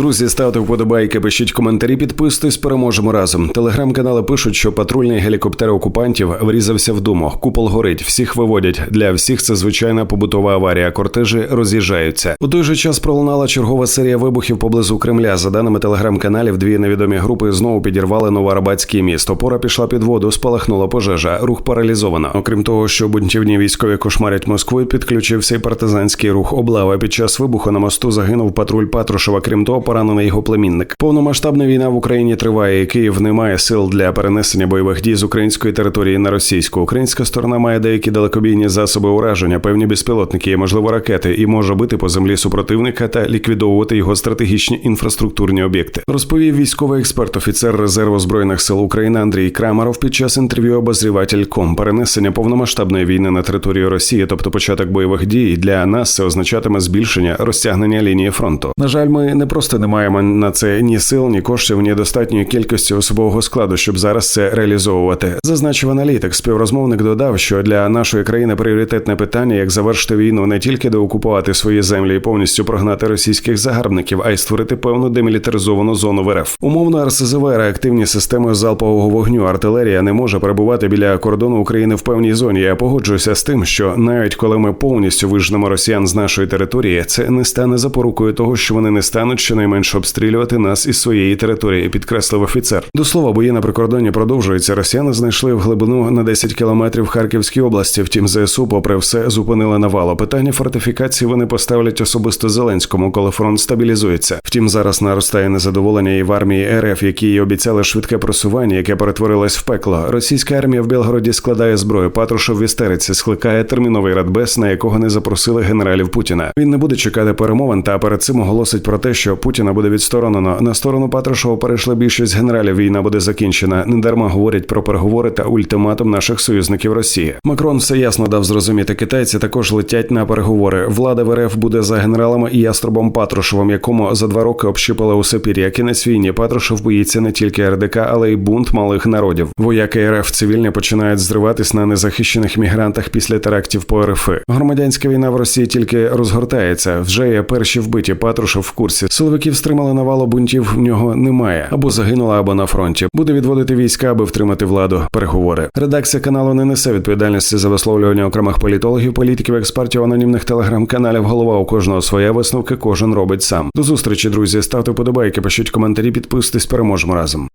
Друзі, ставте вподобайки, пишіть коментарі, підписуйтесь, переможемо разом. Телеграм-канали пишуть, що патрульний гелікоптер окупантів врізався в думу. Купол горить, всіх виводять. Для всіх це звичайна побутова аварія. Кортежі роз'їжджаються. У той же час пролунала чергова серія вибухів поблизу Кремля. За даними телеграм-каналів, дві невідомі групи знову підірвали Новоарбатський міст. Опора пішла під воду, спалахнула пожежа. Рух паралізовано. Окрім того, що бунтівні військові кошмарять Москву, підключився і партизанський рух облава. Під час вибуху на мосту загинув патруль Патрушева. Крім того, поранений його племінник. Повномасштабна війна в Україні триває. і Київ не має сил для перенесення бойових дій з української території на російську. Українська сторона має деякі далекобійні засоби ураження, певні безпілотники, і, можливо, ракети, і може бити по землі супротивника та ліквідовувати його стратегічні інфраструктурні об'єкти. Розповів військовий експерт, офіцер резерву збройних сил України Андрій Крамаров під час інтерв'ю обозріватель.ком. Перенесення повномасштабної війни на територію Росії, тобто початок бойових дій, для нас це означатиме збільшення розтягнення лінії фронту. На жаль, ми не просто не маємо на це ні сил, ні коштів, ні достатньої кількості особового складу, щоб зараз це реалізовувати. Зазначив аналітик. Співрозмовник додав, що для нашої країни пріоритетне питання, як завершити війну, не тільки деокупувати свої землі і повністю прогнати російських загарбників, а й створити певну демілітаризовану зону в РФ. Умовно РСЗВ реактивні системи залпового вогню. Артилерія не може перебувати біля кордону України в певній зоні. Я погоджуюся з тим, що навіть коли ми повністю вижнемо росіян з нашої території, це не стане запорукою того, що вони не стануть щонайменше обстрілювати нас із своєї території, підкреслив офіцер. До слова, бої на прикордонні продовжуються. Росіяни знайшли в глибину на 10 кілометрів Харківській області. Втім, ЗСУ, попри все, зупинили навалу. Питання фортифікації вони поставлять особисто Зеленському, коли фронт стабілізується. Втім, зараз наростає незадоволення і в армії РФ, які їй обіцяли швидке просування, яке перетворилось в пекло. Російська армія в Білгороді складає зброю. Патрушев в істериці скликає терміновий радбез, на якого не запросили генералів Путіна. Він не буде чекати перемовин та перед цим оголосить про те, що Путіна буде відсторонено. На сторону Патрушева перейшла більшість генералів. Війна буде закінчена. Недарма говорять про переговори та ультиматум наших союзників Росії. Макрон все ясно дав зрозуміти. Китайці також летять на переговори. Влада в РФ буде за генералами і яструбом Патрушевим, якому за два роки общипали у Сипір'я. Кінець війні Патрушев боїться не тільки РДК, але й бунт малих народів. Вояки РФ цивільні починають зриватись на незахищених мігрантах після терактів по РФ. Громадянська війна в Росії тільки розгортається. Вже є перші вбиті. Патрушев в курсі. Силовиків стримали навалу бунтів. В нього немає або загинула, або на фронті. Буде відводити війська, аби втримати владу. Переговори. Редакція каналу не несе відповідальності за висловлювання окремих політологів, політиків, експертів, анонімних телеграм-каналів. Голова у кожного своя висновки. Кожен робить сам. До зустрічі, друзі. Ставте вподобайки, пишіть коментарі, підписуйтесь. Переможемо разом.